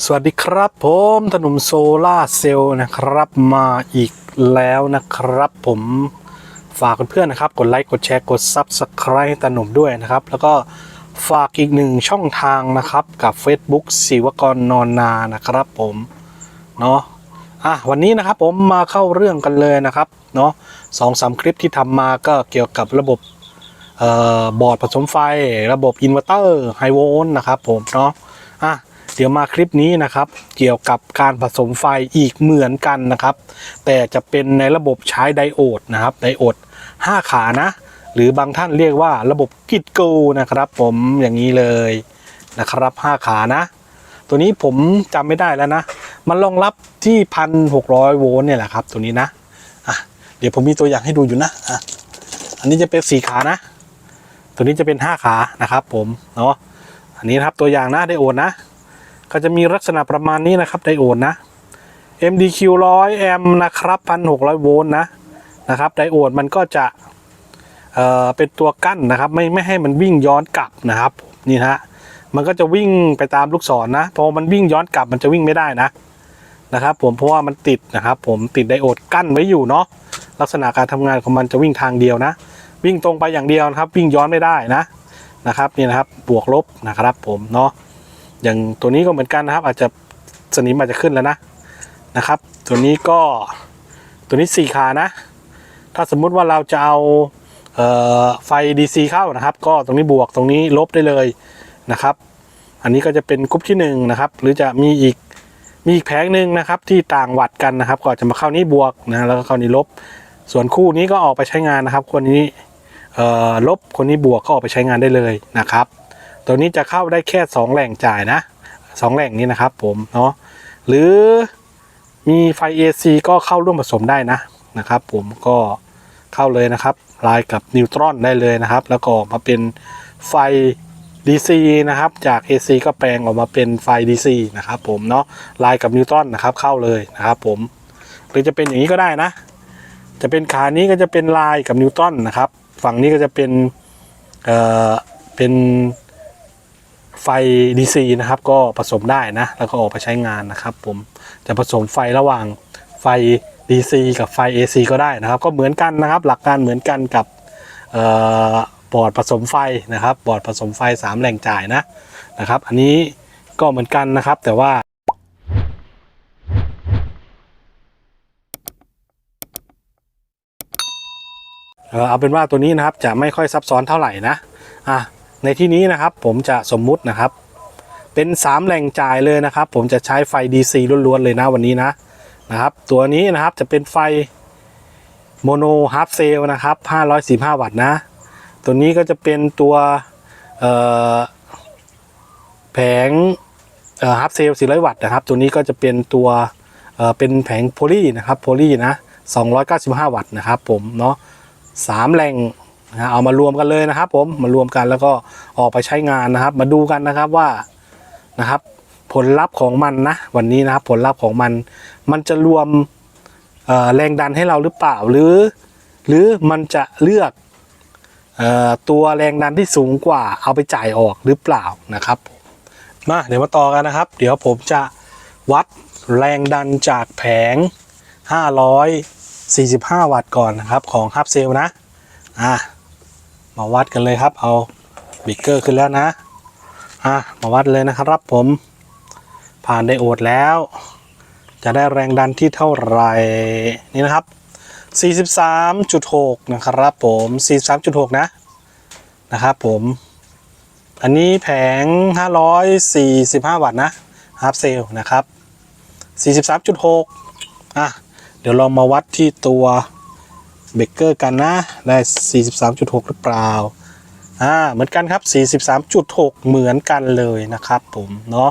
สวัสดีครับผมถนนโซล่าเซลล์นะครับมาอีกแล้วนะครับ ผมฝากเพื่อนๆนะครับ กดไลค์กดแชร์กด Subscribe ให้ตาหนุ่มด้วยนะครับ แล้วก็ฝากอีกหนึ่งช่องทางนะครับ กับ Facebook ศิวกรนอนนานะครับ ผมเนาะอะวันนี้นะครับผมมาเข้าเรื่องกันเลยนะครับเนาะสองสามคลิปที่ทำมาก็เกี่ยวกับระบบเอ่อบอร์ดผสมไฟ ระบบอินเวอร์เตอร์ไฮโวลต์นะครับผมเนาะ เดี๋ยวมาคลิปนี้นะครับ เกี่ยวกับการผสมไฟอีกเหมือนกันนะครับ แต่จะเป็นในระบบใช้ไดโอดนะครับไดโอด 5 ขานะ หรือบางท่านเรียกว่าระบบกิดกูนะครับ ผมอย่างนี้เลยนะครับ 5 ขานะ ตัวนี้ผมจำไม่ได้แล้วนะ มันรองรับที่ 1,600 โวลต์เนี่ยแหละครับ ตัวนี้นะอะเดี๋ยวผมมีตัวอย่างให้ดูอยู่นะอะอันนี้จะเป็นสีขานะ ตัวนี้จะเป็น 5 ขานะครับ ผมเนาะอันนี้นะครับตัวอย่างนะไดโอดนะ ก็จะมีลักษณะประมาณนี้นะครับไดโอดนะ MDQ 100แอมป์นะครับ 1,600 โวลต์นะนะครับไดโอดมันก็จะเอ่อเป็นตัวกั้นนะครับ ไม่ไม่ให้มันวิ่งย้อนกลับนะครับนี่ฮะมันก็จะวิ่งไปตามลูกศรนะพอมันวิ่งย้อนกลับมันจะวิ่งไม่ได้นะนะครับผมเพราะว่ามันติดนะครับ ผมติดไดโอดกั้นไว้อยู่เนาะลักษณะการทำงานของมันจะวิ่งทางเดียวนะ วิ่งตรงไปอย่างเดียวนะครับ วิ่งย้อนไม่ได้นะนะครับนี่นะครับบวกลบนะครับผมเนาะ อย่างตัวนี้ก็เหมือนกันนะครับ อาจจะสนิมอาจจะขึ้นแล้วนะนะครับ ตัวนี้ก็ตัวนี้สี่ขานะ ถ้าสมมุติว่าเราจะเอาเออไฟ DC เข้านะครับ ก็ตรงนี้บวกตรงนี้ลบได้เลยนะครับ อันนี้ก็จะเป็นกรุ๊ปที่หนึ่งนะครับ หรือจะมีอีกมีอีกแผงหนึ่งนะครับที่ต่างวัดกันนะครับ ก็จะมาเข้านี้บวกนะแล้วก็เข้านี้ลบ ส่วนคู่นี้ก็ออกไปใช้งานนะครับ คนนี้ลบคนนี้บวกก็ออกไปใช้งานได้เลยนะครับ ตัวนี้จะเข้าได้แค่ 2แหล่งจ่ายนะสองแหล่งนี้นะครับผมเนาะหรือมีไฟ AC ก็เข้าร่วมผสมได้นะนะครับ ผมก็เข้าเลยนะครับลายกับนิวตรอนได้เลยนะครับ แล้วก็มาเป็นไฟ DC นะครับ จาก AC ก็แปลงออกมาเป็นไฟ DC นะครับผมเนาะลายกับนิวตรอนนะครับเข้าเลยนะครับผมหรือจะเป็นอย่างนี้ก็ได้นะ จะเป็นขานี้ก็จะเป็นลายกับนิวตันนะครับ ฝั่งนี้ก็จะเป็นเอ่อเป็น ไฟ DC นะครับ ก็ผสมได้นะ แล้วก็ออกไปใช้งานนะครับผมจะผสมไฟระหว่างไฟ DC กับไฟ AC ก็ได้นะครับ ก็เหมือนกันนะครับ หลักการเหมือนกันกับเอ่อบอร์ดผสมไฟนะครับ บอร์ดผสมไฟ 3 แหล่งจ่ายนะนะครับ อันนี้ก็เหมือนกันนะครับ แต่ว่าเอาเป็นว่าตัวนี้นะครับจะไม่ค่อยซับซ้อนเท่าไหร่นะอะ ในที่นี้นะครับผมจะสมมุตินะครับ เป็น 3แหล่งจ่ายเลยนะครับ ผมจะใช้ไฟ DC ล้วนๆเลยนะวันนี้นะนะครับ ตัวนี้นะครับจะเป็นไฟโมโนฮาร์ฟเซลนะครับ 515 วัตต์นะ ตัวนี้ก็จะเป็นตัวแผงฮาร์ฟเซล400 วัตต์นะครับ ตัวนี้ก็จะเป็นตัวเเป็นแผงโพลีนะครับโพลีนะ 295 วัตต์นะครับผมเนาะสามแหล่ง นะเอามารวมกันเลยนะครับ ผมมารวมกันแล้วก็ออกไปใช้งานนะครับ มาดูกันนะครับว่านะครับ ผลลัพธ์ของมันนะ วันนี้นะครับ ผลลัพธ์ของมัน มันจะรวมแรงดันให้เราหรือเปล่าหรือ หรือมันจะเลือกออตัวแรงดันที่สูงกว่าเอาไปจ่ายออกหรือเปล่านะครับมาเดี๋ยวมาต่อกันนะครับ เดี๋ยวผมจะวัดแรงดันจากแผง 545 วัตต์ก่อนนะครับของฮับเซลนะอะ มาวัดกันเลยครับ เอาบิกเกอร์ขึ้นแล้วนะอะมาวัดเลยนะครับผม ผ่านไดโอดแล้ว จะได้แรงดันที่เท่าไหร่นี่นะครับ 43.6 นะครับผม 43.6 นะนะครับผมอันนี้แผง 545 วัตต์นะฮับเซลนะครับ 43.6 อะ เดี๋ยวเรามาวัดที่ตัว เบเกอร์กันนะ ได้ 43.6 หรือเปล่า อ่า เหมือนกันครับ 43.6 เหมือนกันเลยนะครับผมเนาะ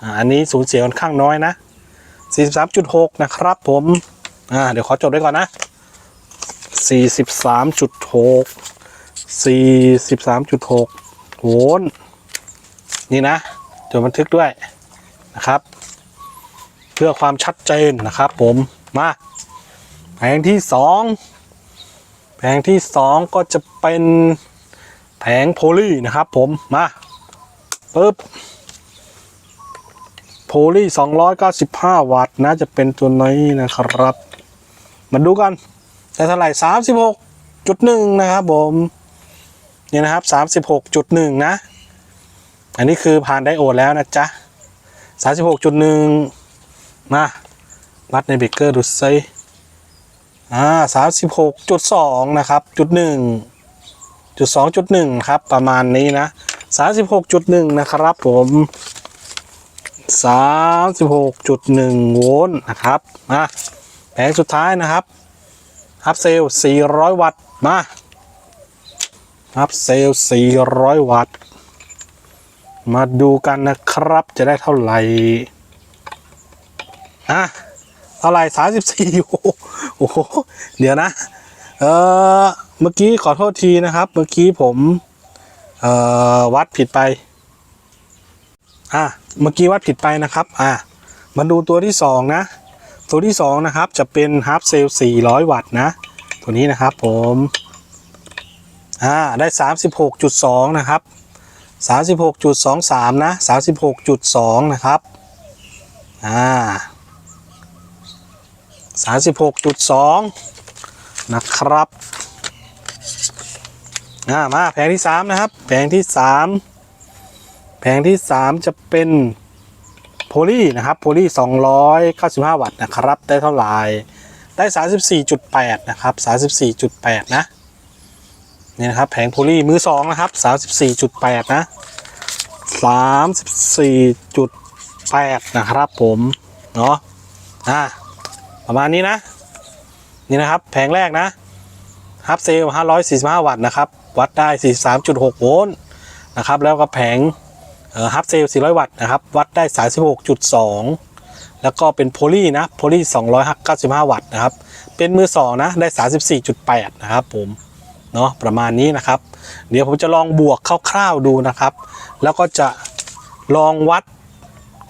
อ่าอันนี้สูญเสียค่อนข้างน้อยนะ 43.6 นะครับผม อ่า เดี๋ยวขอจดไว้ก่อนนะ 43.6 43.6 โวลต์นี่นะจดบันทึกด้วยนะครับ เพื่อความชัดเจนนะครับผมมาแผงที่สอง แผงที่สองก็จะเป็นแผงโพลีนะครับผมมาปึ๊บโพลี295 วัตต์นะจะเป็นตัวนี้นะครับ มาดูกันได้เท่าไหร่36.1 นะครับผมนี่นะครับ 36.1 นะ อันนี้คือผ่านไดโอดแล้วนะจ๊ะ 36.1 มาวัดในเบรกเกอร์ดูซิ อ่า36.2นะครับจุดหนึ่งจุดสองจุดหนึ่งครับประมาณนี้นะ36.1นะครับผม36.1โวลต์นะครับมาแผงสุดท้ายนะครับฮับเซล400วัตต์มาฮับเซล400วัตต์ มาดูกันนะครับจะได้เท่าไหร่อะ เท่าไรสามสิบสี่โอ้โห เดี๋ยวนะ เออเมื่อกี้ขอโทษทีนะครับ เมื่อกี้ผม เอ่อ วัดผิดไป อะ เมื่อกี้วัดผิดไปนะครับ อะ มาดูตัวที่สองนะ ตัวที่สองนะครับ จะเป็นฮาร์ปเซล400วัตต์นะ ตัวนี้นะครับผม อ่า ได้36.2นะครับ36.23นะ36.2นะครับ อ่า 36.2 นะครับอ่ามาแผงที่ 3 นะครับ แผงที่ 3 แผงที่ 3 จะเป็นโพลีนะครับโพลี295 วัตต์นะครับ ได้เท่าไหร่ได้ 34.8 นะครับ 34.8 นะนี่นะครับแผงโพลีมือ 2 นะครับ 34.8 นะ 34.8 นะครับผม เนาะอ่า ประมาณนี้นะ นี่นะครับแผงแรกนะฮับเซล545 วัตต์นะครับ วัดได้ 43.6 โวลต์นะครับ แล้วก็แผงฮับเซล400 วัตต์นะครับ วัดได้ 36.2 แล้วก็เป็นโพลีนะ โพลี295 วัตต์นะครับ เป็นมือ2นะ ได้ 34.8 นะครับผม เนาะประมาณนี้นะครับ เดี๋ยวผมจะลองบวกคร่าวๆดูนะครับ แล้วก็จะลองวัด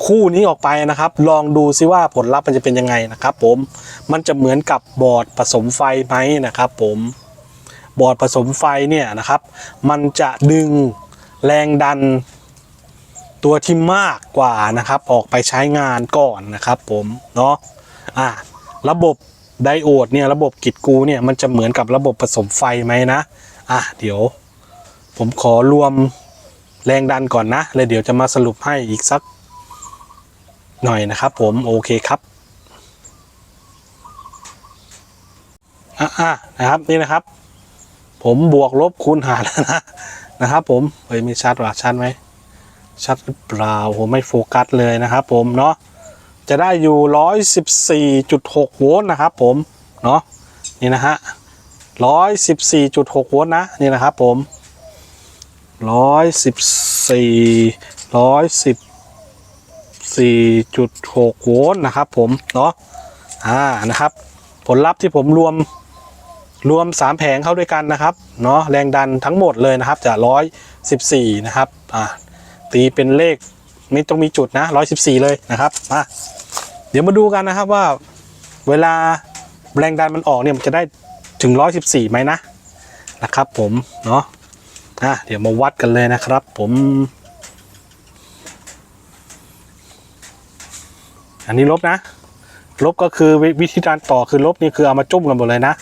คู่นี้ออกไปนะครับ ลองดูซิว่าผลลัพธ์มันจะเป็นยังไงนะครับ ผมมันจะเหมือนกับบอร์ดผสมไฟไหมนะครับ ผมบอร์ดผสมไฟเนี่ยนะครับ มันจะดึงแรงดันตัวที่มากกว่านะครับ ออกไปใช้งานก่อนนะครับ ผมเนาะอะระบบไดโอดเนี่ยระบบกิดกูเนี่ยมันจะเหมือนกับระบบผสมไฟไหมนะอะเดี๋ยว ผมขอรวมแรงดันก่อนนะ แล้วเดี๋ยวจะมาสรุปให้อีกสัก หน่อยนะครับผมโอเคครับอะนะครับนี่นะครับ ผมบวกลบคูณหารแล้วนะนะครับ ผมเฮ้ยไม่ชัดว่ะชัดไหมชัดหรือเปล่าผมไม่โฟกัสเลยนะครับ ผมเนาะจะได้อยู่ร้อยสิบสี่จุดหกโวลต์นะครับ ผมเนาะนี่นะฮะร้อยสิบสี่จุดหกโวลต์นะนี่นะครับ ผมร้อยสิบสี่ร้อยสิบ 4.6 โวลต์นะครับ ผมเนาะอ่านะครับ ผลลัพธ์ที่ผมรวมรวม 3 แผงเข้าด้วยกันนะครับเนาะแรงดันทั้งหมดเลยนะครับจะ114 นะครับอ่าตีเป็นเลขไม่ต้องมีจุดนะ 114 เลยนะครับมาเดี๋ยวมาดูกันนะครับว่าเวลาแรงดันมันออกเนี่ยมันจะได้ถึง 114ไหมนะนะครับ ผมเนาะอะเดี๋ยวมาวัดกันเลยนะครับ ผม อันนี้ลบนะ ลบก็คือวิวิธีการต่อคือลบนี่คือเอามาจุ่มกันหมดเลยนะ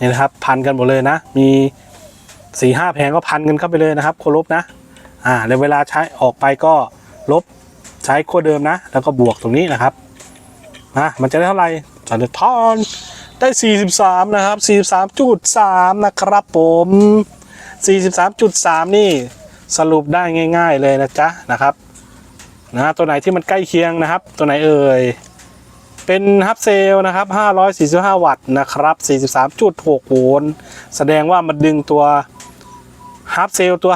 นี่นะครับ พันกันหมดเลยนะ มีสี่ห้าแผงก็พันกันเข้าไปเลยนะครับโคลบนะอ่าแล้วเวลาใช้ออกไปก็ลบใช้ขั้วเดิมนะ แล้วก็บวกตรงนี้นะครับนะมันจะได้เท่าไหร่สันทอนได้ 43 นะครับ 43.3 นะครับผม 43.3 นี่สรุปได้ง่าย ๆ เลยนะจ๊ะนะครับ นะตัวไหนที่มันใกล้เคียงนะครับ ตัวไหนเอ่ยเป็นฮับเซลนะครับ 545 วัตต์นะครับ 43.6 โวลต์แสดงว่ามันดึงตัวฮับเซลตัว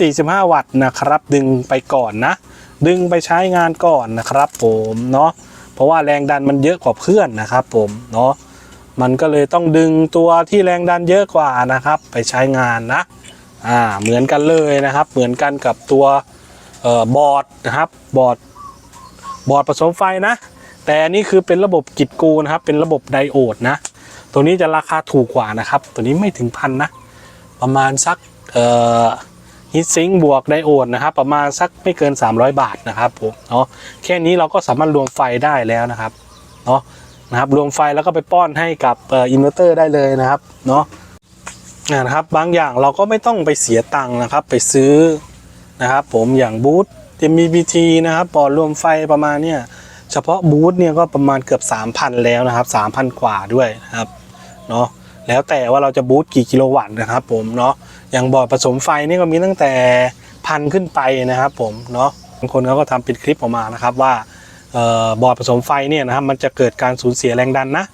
545 วัตต์นะครับ ดึงไปก่อนนะ ดึงไปใช้งานก่อนนะครับผมเนาะเพราะว่าแรงดันมันเยอะกว่าเพื่อนนะครับผมเนาะมันก็เลยต้องดึงตัวที่แรงดันเยอะกว่านะครับ ไปใช้งานนะอ่าเหมือนกันเลยนะครับ เหมือนกันกับตัว เอ่อบอร์ดนะครับบอร์ดบอร์ดผสมไฟนะ แต่อันนี้คือเป็นระบบกิดกูนะครับ เป็นระบบไดโอดนะ ตัวนี้จะราคาถูกกว่านะครับ ตัวนี้ไม่ถึงพันนะ ประมาณสักเอ่อฮีทซิงบวกไดโอดนะครับ ประมาณสักไม่เกิน 300 บาทนะครับผมเนาะแค่นี้เราก็สามารถรวมไฟได้แล้วนะครับเนาะนะครับรวมไฟแล้วก็ไปป้อนให้กับอินเวอร์เตอร์ได้เลยนะครับเนาะนะครับบางอย่างเราก็ไม่ต้องไปเสียตังค์นะครับ ไปซื้อ นะครับ ผมอย่างบูธ MBT นะครับปอดรวมไฟประมาณเนี่ยเฉพาะบูธเนี่ยก็ประมาณเกือบ 3,000 แล้วนะครับ 3,000 กว่าด้วยนะครับเนาะแล้วแต่ว่าเราจะบูธกี่กิโลวัตต์นะครับ ผมเนาะอย่างบอร์ดผสมไฟนี่ก็มีตั้งแต่พันขึ้นไปนะครับ ผมเนาะบางคนเขาก็ทำเป็นคลิปออกมานะครับว่าออบอร์ดผสมไฟเนี่ยนะครับมันจะเกิดการสูญเสียแรงดันนะ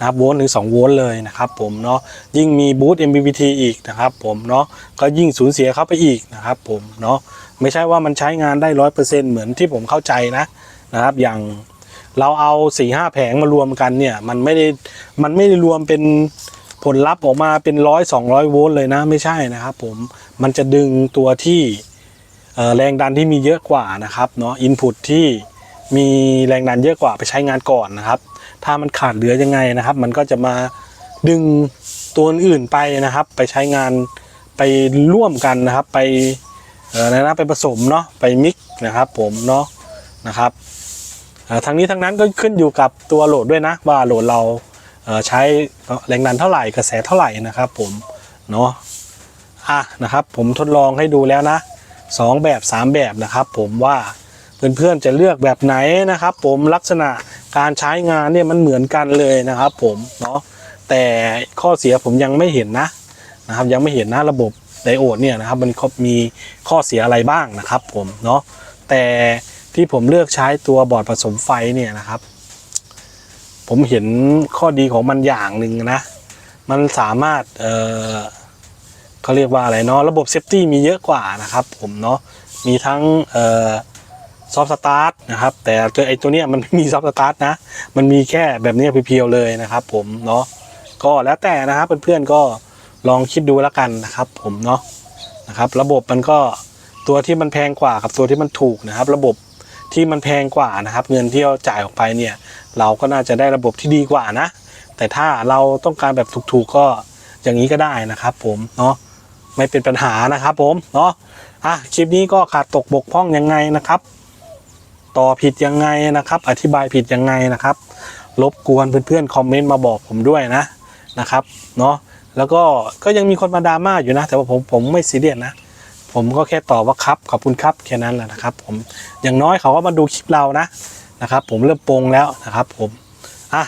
นะครับโวลต์ถึง2โวลต์เลยนะครับผมเนาะยิ่งมีบูธ MBT อีกนะครับผมเนาะก็ยิ่งสูญเสียเข้าไปอีกนะครับผมเนาะไม่ใช่ว่ามันใช้งานได้ร้อยเปอร์เซ็นต์เหมือนที่ผมเข้าใจนะนะครับอย่างเราเอาสี่ห้าแผงมารวมกันเนี่ยมันไม่ได้มันไม่ได้รวมเป็นผลลัพธ์ออกมาเป็นร้อยสองร้อยโวลต์เลยนะไม่ใช่นะครับผมมันจะดึงตัวที่แรงดันที่มีเยอะกว่านะครับเนาะอินพุตที่มีแรงดันเยอะกว่าไปใช้งานก่อนนะครับ ถ้ามันขาดเหลือยังไงนะครับ มันก็จะมาดึงตัวอื่นไปนะครับ ไปใช้งานไปร่วมกันนะครับ ไปเออนะไปผสมเนาะไปมิกนะครับ ผมเนาะนะครับทั้งนี้ทั้งนั้นก็ขึ้นอยู่กับตัวโหลดด้วยนะ ว่าโหลดเราใช้แรงดันเท่าไหร่กระแสเท่าไหร่นะครับ ผมเนาะอะนะครับ ผมทดลองให้ดูแล้วนะสองแบบสามแบบนะครับ ผมว่าเพื่อนๆจะเลือกแบบไหนนะครับ ผมลักษณะ การใช้งานเนี่ยมันเหมือนกันเลยนะครับผมเนาะแต่ข้อเสียผมยังไม่เห็นนะนะครับยังไม่เห็นนะระบบไดโอดเนี่ยนะครับมันมีข้อเสียอะไรบ้างนะครับผมเนาะแต่ที่ผมเลือกใช้ตัวบอร์ดผสมไฟเนี่ยนะครับ ผมเห็นข้อดีของมันอย่างหนึ่งนะมันสามารถเออเขาเรียกว่าอะไรเนาะระบบเซฟตี้มีเยอะกว่านะครับผมเนาะมีทั้งเอ่อ ซอฟต์สตาร์ทนะครับ แต่ตัวไอตัวเนี้ยมันไม่มีซอฟต์สตาร์ทนะ มันมีแค่แบบนี้เพียวๆเลยนะครับ ผมเนาะก็แล้วแต่นะครับเพื่อนๆก็ลองคิดดูแล้วกันนะครับ ผมเนาะนะครับ ระบบมันก็ตัวที่มันแพงกว่ากับตัวที่มันถูกนะครับ ระบบที่มันแพงกว่านะครับ เงินที่เราจ่ายออกไปเนี่ย เราก็น่าจะได้ระบบที่ดีกว่านะ แต่ถ้าเราต้องการแบบถูกๆก็อย่างนี้ก็ได้นะครับ ผมเนาะไม่เป็นปัญหานะครับ ผมเนาะอะคลิปนี้ก็ขาดตกบกพร่องยังไงนะครับ ต่อผิดยังไงนะครับ อธิบายผิดยังไงนะครับ รบกวนเพื่อนๆคอมเมนต์มาบอกผมด้วยนะนะครับเนาะแล้วก็ก็ยังมีคนมาดราม่าอยู่นะ แต่ว่าผมผมไม่ซีเรียสนะผมก็แค่ตอบว่าครับขอบคุณครับแค่นั้นแหละนะครับ ผมอย่างน้อยเขาก็มาดูคลิปเรานะนะครับ ผมเริ่มโปรงแล้วนะครับ ผมอะ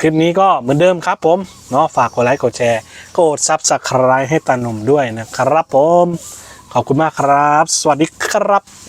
คลิปนี้ก็เหมือนเดิมครับ ผมเนาะฝากกดไลค์กดแชร์กดซับสไครต์ให้ตาหนุ่มด้วยนะครับ ผม ขอบคุณมากครับ สวัสดีครับ